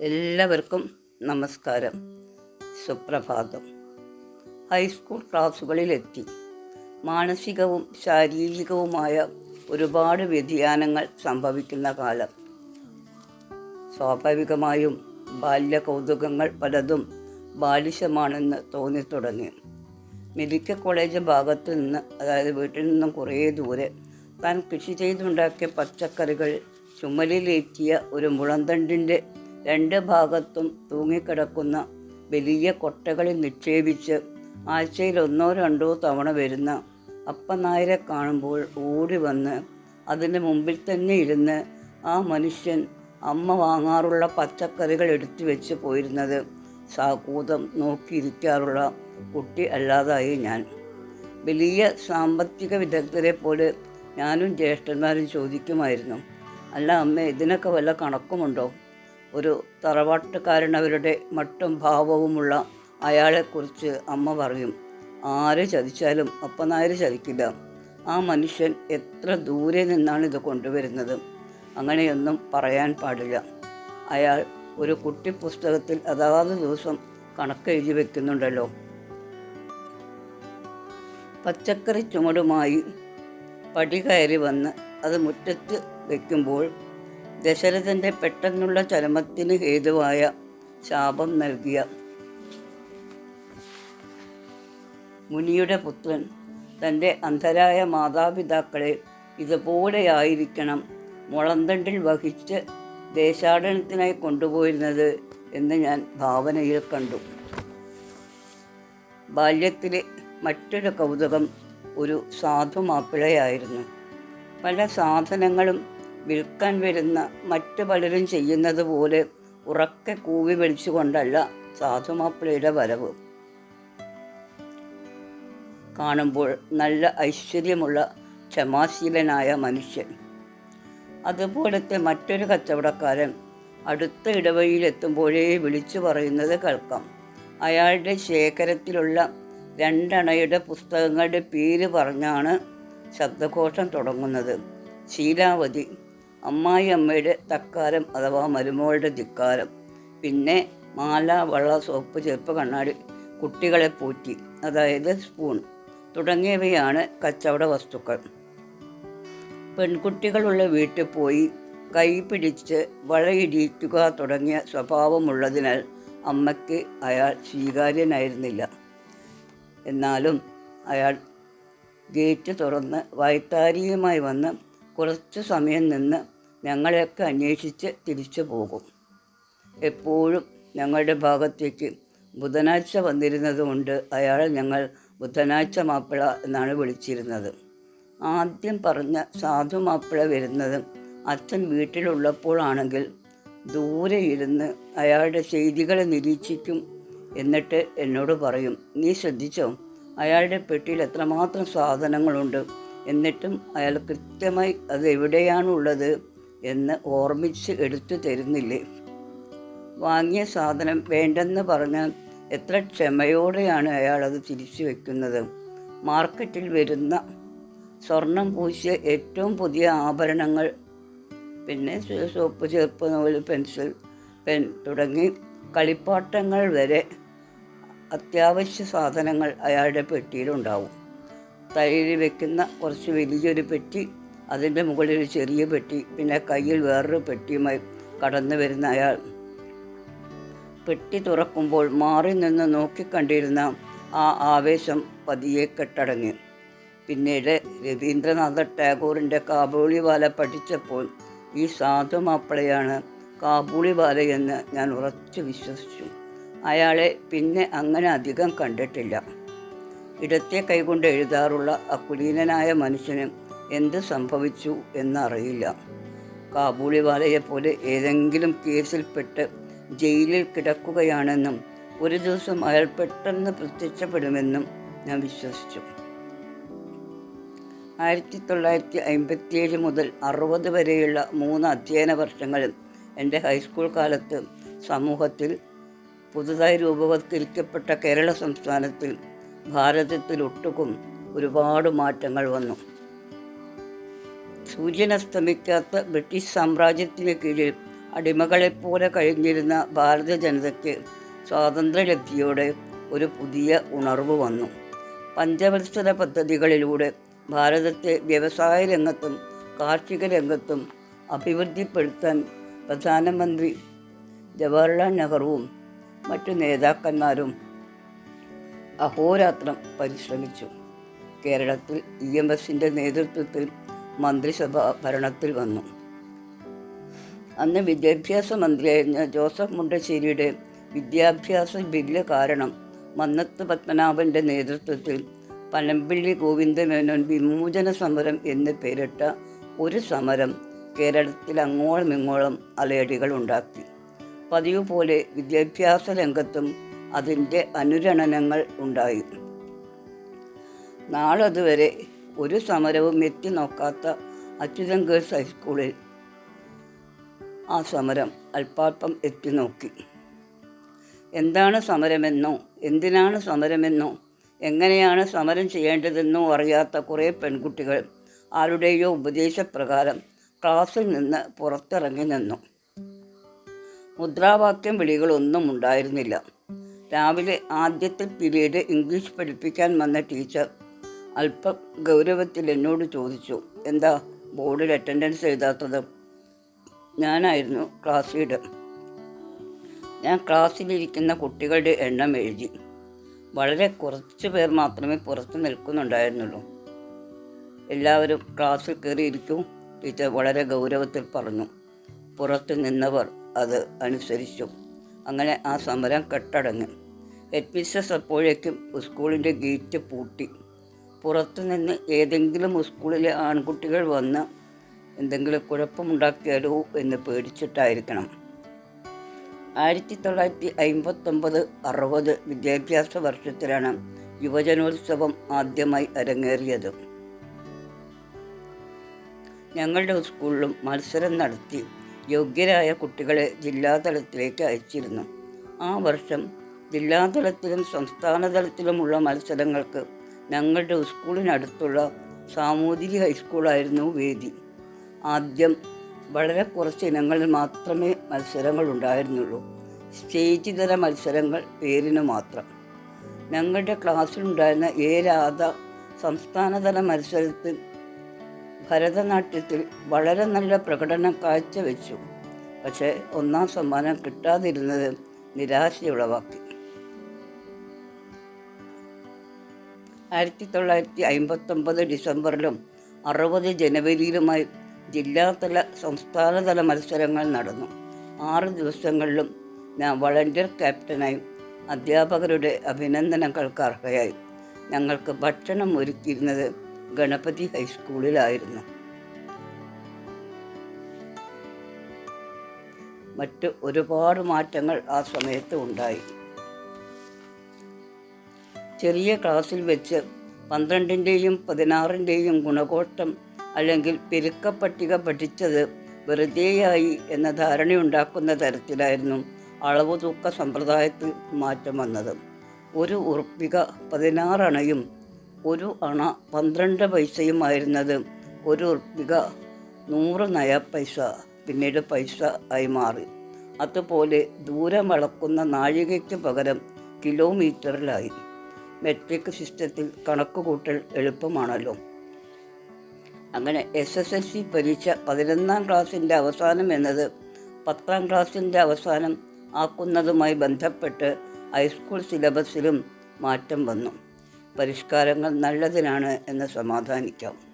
എല്ലാവർക്കും നമസ്കാരം. സുപ്രഭാതം. ഹൈസ്കൂൾ ക്ലാസ്സുകളിലെത്തി. മാനസികവും ശാരീരികവുമായ ഒരുപാട് വ്യതിയാനങ്ങൾ സംഭവിക്കുന്ന കാലം. സ്വാഭാവികമായും ബാല്യ കൗതുകങ്ങൾ പലതും ബാലിശമാണെന്ന് തോന്നിത്തുടങ്ങി. മെഡിക്കൽ കോളേജ് ഭാഗത്തു നിന്ന് അതായത് വീട്ടിൽ നിന്നും കുറേ ദൂരെ താൻ കൃഷി ചെയ്തുണ്ടാക്കിയ പച്ചക്കറികൾ ചുമലിലേറ്റിയ ഒരു മുളന്തണ്ടിന്റെ രണ്ട് ഭാഗത്തും തൂങ്ങിക്കിടക്കുന്ന വലിയ കൊട്ടകളിൽ നിക്ഷേപിച്ച് ആഴ്ചയിൽ ഒന്നോ രണ്ടോ തവണ വരുന്ന അപ്പനായരെ കാണുമ്പോൾ ഓടി വന്ന് അതിന്റെ മുമ്പിൽ തന്നെ ഇരുന്ന് ആ മനുഷ്യൻ അമ്മ വാങ്ങാറുള്ള പച്ചക്കറികൾ എടുത്തു വെച്ച് പോയിരുന്നത് സാക്കൂതം നോക്കിയിരിക്കാറുള്ള കുട്ടി അല്ലാതായി ഞാൻ. വലിയ സാമ്പത്തിക വിദഗ്ധരെ പോലെ ഞാനും ജ്യേഷ്ഠന്മാരും ചോദിക്കുമായിരുന്നു അല്ല അമ്മ ഇതിനൊക്കെ വല്ല കണക്കുമുണ്ടോ? ഒരു തറവാട്ടുകാരനവരുടെ മട്ടും ഭാവവുമുള്ള അയാളെക്കുറിച്ച് അമ്മ പറയും. ആര് ചതിച്ചാലും അപ്പനാര് ചതിക്കില്ല. ആ മനുഷ്യൻ എത്ര ദൂരെ നിന്നാണ് ഇത് കൊണ്ടുവരുന്നത്? അങ്ങനെയൊന്നും പറയാൻ പാടില്ല. അയാൾ ഒരു കുട്ടി പുസ്തകത്തിൽ അതാത് ദിവസം കണക്കെഴുതി വെക്കുന്നുണ്ടല്ലോ. പച്ചക്കറി ചുമടുമായി പടി കയറി വന്ന് അത് മുറ്റത്ത് വയ്ക്കുമ്പോൾ ദശരഥന്റെ പെട്ടെന്നുള്ള ചരമത്തിന് ഹേതുവായ ശാപം നൽകിയ മുനിയുടെ പുത്രൻ തന്റെ അന്ധരായ മാതാപിതാക്കളെ ഇതുപോലെയായിരിക്കണം മുളന്തണ്ടിൽ വഹിച്ച് ദേശാടനത്തിനായി കൊണ്ടുപോയിരുന്നത് എന്ന് ഞാൻ ഭാവനയിൽ കണ്ടു. ബാല്യത്തിലെ മറ്റൊരു കൗതുകം ഒരു സാധു മാപ്പിളയായിരുന്നു പല സാധനങ്ങളും വിൽക്കാൻ വരുന്ന മറ്റു പലരും ചെയ്യുന്നത് പോലെ ഉറക്കെ കൂവി വിളിച്ചുകൊണ്ടല്ല സാധുമാപ്പിളയുടെ വരവ്. കാണുമ്പോൾ നല്ല ഐശ്വര്യമുള്ള ക്ഷമാശീലനായ മനുഷ്യൻ. അതുപോലത്തെ മറ്റൊരു കച്ചവടക്കാരൻ അടുത്ത ഇടവഴിയിലെത്തുമ്പോഴേ വിളിച്ചു പറയുന്നത് കേൾക്കാം. അയാളുടെ ശേഖരത്തിലുള്ള രണ്ടണയുടെ പുസ്തകങ്ങളുടെ പേര് പറഞ്ഞാണ് ശബ്ദഘോഷം തുടങ്ങുന്നത്. ശീലാവതി അമ്മായി അമ്മയുടെ തക്കാരം അഥവാ മരുമോളുടെ ധിക്കാരം. പിന്നെ മാല വള്ള സോപ്പ് ചെറുപ്പ് കണ്ണാടി കുട്ടികളെ പൂറ്റി അതായത് സ്പൂൺ തുടങ്ങിയവയാണ് കച്ചവട വസ്തുക്കൾ. പെൺകുട്ടികളുള്ള വീട്ടിൽ പോയി കൈ പിടിച്ച് വളയിടിക്കുക തുടങ്ങിയ സ്വഭാവമുള്ളതിനാൽ അമ്മയ്ക്ക് അയാൾ സ്വീകാര്യനായിരുന്നില്ല. എന്നാലും അയാൾ ഗേറ്റ് തുറന്ന് വൈത്താരിയുമായി വന്ന് കുറച്ചു സമയം നിന്ന് ഞങ്ങളെയൊക്കെ അന്വേഷിച്ച് തിരിച്ചു പോകും. എപ്പോഴും ഞങ്ങളുടെ ഭാഗത്തേക്ക് ബുധനാഴ്ച വന്നിരുന്നതുകൊണ്ട് അയാളെ ഞങ്ങൾ ബുധനാഴ്ച മാപ്പിള എന്നാണ് വിളിച്ചിരുന്നത്. ആദ്യം പറഞ്ഞ സാധു മാപ്പിള വരുന്നത് അച്ഛൻ വീട്ടിലുള്ളപ്പോഴാണെങ്കിൽ ദൂരെ ഇരുന്ന് അയാളുടെ ചെയ്തികളെ നിരീക്ഷിക്കും എന്നിട്ട് എന്നോട് പറയും നീ ശ്രദ്ധിച്ചോ? അയാളുടെ പെട്ടിയിൽ എത്രമാത്രം സാധനങ്ങളുണ്ട് എന്നിട്ടും അയാൾ കൃത്യമായി അത് എവിടെയാണുള്ളത് എന്ന് ഓർമ്മിച്ച് എടുത്തു തരുന്നില്ലേ? വാങ്ങിയ സാധനം വേണ്ടെന്ന് പറഞ്ഞാൽ എത്ര ക്ഷമയോടെയാണ് അയാൾ അത് തിരിച്ചു വെക്കുന്നത്? മാർക്കറ്റിൽ വരുന്ന സ്വർണം പൂശിയ ഏറ്റവും പുതിയ ആഭരണങ്ങൾ പിന്നെ സോപ്പ് ചേർപ്പ് പെൻസിൽ പെൻ തുടങ്ങി കളിപ്പാട്ടങ്ങൾ വരെ അത്യാവശ്യ സാധനങ്ങൾ അയാളുടെ പെട്ടിയിലുണ്ടാവും. തലയിൽ വെക്കുന്ന കുറച്ച് വലിയൊരു പെട്ടി അതിന്റെ മുകളിൽ ഒരു ചെറിയ പെട്ടി പിന്നെ കയ്യിൽ വേറൊരു പെട്ടിയുമായി കടന്നു വരുന്ന അയാൾ. പെട്ടി തുറക്കുമ്പോൾ മാറി നിന്ന് നോക്കിക്കണ്ടിരുന്ന ആ ആവേശം പതിയെ കെട്ടടങ്ങി പിന്നീട് രവീന്ദ്രനാഥ ടാഗോറിന്റെ കാബൂളിവാല പഠിച്ചപ്പോൾ ഈ സാധു മാപ്പിളയാണ് കാബൂളിവാലയെന്ന് ഞാൻ ഉറച്ചു വിശ്വസിച്ചു. അയാളെ പിന്നെ അങ്ങനെ അധികം കണ്ടിട്ടില്ല. ഇടത്തെ കൈകൊണ്ട് എഴുതാറുള്ള അക്കുലീനനായ മനുഷ്യന് എന്ത് സംഭവിച്ചു എന്നറിയില്ല. കാബൂളിവാലയെ പോലെ ഏതെങ്കിലും കേസിൽപ്പെട്ട് ജയിലിൽ കിടക്കുകയാണെന്നും ഒരു ദിവസം അയാൾ പെട്ടെന്ന് പ്രത്യക്ഷപ്പെടുമെന്നും ഞാൻ വിശ്വസിച്ചു. ആയിരത്തി തൊള്ളായിരത്തി അമ്പത്തിയേഴ് മുതൽ അറുപത് വരെയുള്ള മൂന്ന് അധ്യയന വർഷങ്ങളിൽ എന്റെ ഹൈസ്കൂൾ കാലത്ത് സമൂഹത്തിൽ പുതുതായി രൂപവത്കരിക്കപ്പെട്ട കേരള സംസ്ഥാനത്തിൽ ഭാരതത്തിലൊട്ടുക്കും ഒരുപാട് മാറ്റങ്ങൾ വന്നു. സൂര്യൻ അസ്തമിക്കാത്ത ബ്രിട്ടീഷ് സാമ്രാജ്യത്തിന് കീഴിൽ അടിമകളെപ്പോലെ കഴിഞ്ഞിരുന്ന ഭാരത ജനതയ്ക്ക് സ്വാതന്ത്ര്യലബ്ധിയോടെ ഒരു പുതിയ ഉണർവ് വന്നു. പഞ്ചവത്സര പദ്ധതികളിലൂടെ ഭാരതത്തെ വ്യവസായ രംഗത്തും കാർഷിക രംഗത്തും അഭിവൃദ്ധിപ്പെടുത്താൻ പ്രധാനമന്ത്രി ജവഹർലാൽ നെഹ്റുവും മറ്റു നേതാക്കന്മാരും അഹോരാത്രം പരിശ്രമിച്ചു. കേരളത്തിൽ ഇ എം എസിന്റെ നേതൃത്വത്തിൽ മന്ത്രിസഭ ഭരണത്തിൽ വന്നു. അന്ന് വിദ്യാഭ്യാസ മന്ത്രിയായിരുന്ന ജോസഫ് മുണ്ടശ്ശേരിയുടെ വിദ്യാഭ്യാസ ബില്ല് കാരണം മന്നത്ത് പത്മനാഭന്റെ നേതൃത്വത്തിൽ പനമ്പിള്ളി ഗോവിന്ദമേനോൻ വിമോചന സമരം എന്ന് പേരിട്ട ഒരു സമരം കേരളത്തിൽ അങ്ങോളം ഇങ്ങോളം അലയടികൾ ഉണ്ടാക്കി. പതിവ് പോലെ വിദ്യാഭ്യാസ രംഗത്തും അതിന്റെ അനുരണനങ്ങൾ ഉണ്ടായി. നാളതുവരെ ഒരു സമരവും എത്തി നോക്കാത്ത അച്യുതൻ ഗേൾസ് ഹൈസ്കൂളിൽ ആ സമരം അല്പാൽപ്പം എത്തി നോക്കി. എന്താണ് സമരമെന്നോ എന്തിനാണ് സമരമെന്നോ എങ്ങനെയാണ് സമരം ചെയ്യേണ്ടതെന്നോ അറിയാത്ത കുറേ പെൺകുട്ടികൾ ആരുടെയോ ഉപദേശപ്രകാരം ക്ലാസ്സിൽ നിന്ന് പുറത്തിറങ്ങി നിന്നു. മുദ്രാവാക്യം വിളികളൊന്നും ഉണ്ടായിരുന്നില്ല. രാവിലെ ആദ്യത്തെ പീരീഡ് ഇംഗ്ലീഷ് പഠിപ്പിക്കാൻ വന്ന ടീച്ചർ അല്പം ഗൗരവത്തിൽ എന്നോട് ചോദിച്ചു എന്താ ബോർഡിൽ അറ്റൻഡൻസ് എഴുതാത്തത്? ഞാനായിരുന്നു ക്ലാസ് ലീഡർ ഞാൻ ക്ലാസ്സിലിരിക്കുന്ന കുട്ടികളുടെ എണ്ണം എഴുതി. വളരെ കുറച്ച് പേർ മാത്രമേ പുറത്ത് നിൽക്കുന്നുണ്ടായിരുന്നുള്ളൂ. എല്ലാവരും ക്ലാസ്സിൽ കയറിയിരിക്കും ടീച്ചർ വളരെ ഗൗരവത്തിൽ പറഞ്ഞു. പുറത്ത് നിന്നവർ അത് അനുസരിച്ചു. അങ്ങനെ ആ സമരം കെട്ടടങ്ങി ഹെഡ് മിസ്റ്റസ് അപ്പോഴേക്കും സ്കൂളിന്റെ ഗേറ്റ് പൂട്ടി. പുറത്തുനിന്ന് ഏതെങ്കിലും സ്കൂളിലെ ആൺകുട്ടികൾ വന്ന് എന്തെങ്കിലും കുഴപ്പമുണ്ടാക്കിയാലോ എന്ന് പേടിച്ചിട്ടായിരിക്കണം. ആയിരത്തി തൊള്ളായിരത്തി അമ്പത്തൊമ്പത് അറുപത് വിദ്യാഭ്യാസ വർഷത്തിലാണ് യുവജനോത്സവം ആദ്യമായി അരങ്ങേറിയത്. ഞങ്ങളുടെ സ്കൂളിലും മത്സരം നടത്തി. യോഗ്യരായ കുട്ടികളെ ജില്ലാതലത്തിലേക്ക് അയച്ചിരുന്നു. ആ വർഷം ജില്ലാതലത്തിലും സംസ്ഥാന തലത്തിലുമുള്ള മത്സരങ്ങൾക്ക് ഞങ്ങളുടെ സ്കൂളിനടുത്തുള്ള സാമൂതിരി ഹൈസ്കൂളായിരുന്നു വേദി. ആദ്യം വളരെ കുറച്ച് ഇനങ്ങളിൽ മാത്രമേ മത്സരങ്ങൾ ഉണ്ടായിരുന്നുള്ളൂ സ്റ്റേജ് തര മത്സരങ്ങൾ പേരിന് മാത്രം. ഞങ്ങളുടെ ക്ലാസ്സിലുണ്ടായിരുന്ന എ രാധ സംസ്ഥാനതല മത്സരത്തിൽ ഭരതനാട്യത്തിൽ വളരെ നല്ല പ്രകടനം കാഴ്ചവെച്ചു. പക്ഷേ ഒന്നാം സമ്മാനം കിട്ടാതിരുന്നത് നിരാശയുളവാക്കി ആയിരത്തി തൊള്ളായിരത്തി അമ്പത്തൊമ്പത് ഡിസംബറിലും അറുപത് ജനുവരിയിലുമായി ജില്ലാതല സംസ്ഥാനതല മത്സരങ്ങൾ നടന്നു. ആറ് ദിവസങ്ങളിലും ഞാൻ വളണ്ടിയർ ക്യാപ്റ്റനായി അധ്യാപകരുടെ അഭിനന്ദനങ്ങൾക്ക് അർഹയായി. ഞങ്ങൾക്ക് ഭക്ഷണം ഒരുക്കിയിരുന്നത് ഗണപതി ഹൈസ്കൂളിലായിരുന്നു. മറ്റ് ഒരുപാട് മാറ്റങ്ങൾ ആ സമയത്ത് ഉണ്ടായി. ചെറിയ ക്ലാസ്സിൽ വെച്ച് പന്ത്രണ്ടിന്റെയും പതിനാറിന്റെയും ഗുണഘോഷം അല്ലെങ്കിൽ പെരുക്കപ്പട്ടിക പഠിച്ചത് വെറുതെയായി എന്ന ധാരണയുണ്ടാക്കുന്ന തരത്തിലായിരുന്നു അളവ് തൂക്ക സമ്പ്രദായത്തിൽ മാറ്റം വന്നത്. ഒരു ഉറുപ്പിക പതിനാറണയും ഒരു അണ പന്ത്രണ്ട് പൈസയുമായിരുന്നത് ഒരു ഉർപ്പിക നൂറ് നയ പൈസ പിന്നീട് പൈസ ആയി മാറി. അതുപോലെ ദൂരം അളക്കുന്ന നാഴികയ്ക്ക് പകരം കിലോമീറ്ററിലായി. മെട്രിക് സിസ്റ്റത്തിൽ കണക്കുകൂട്ടൽ എളുപ്പമാണല്ലോ. അങ്ങനെ എസ് എസ് എൽ സി പരീക്ഷ പതിനൊന്നാം ക്ലാസ്സിന്റെ അവസാനം എന്നത് പത്താം ക്ലാസ്സിന്റെ അവസാനം ആക്കുന്നതുമായി ബന്ധപ്പെട്ട് ഹൈസ്കൂൾ സിലബസിലും മാറ്റം വന്നു. പരിഷ്കാരങ്ങൾ നല്ലതിനാണ് എന്ന് സമാധാനിക്കാം.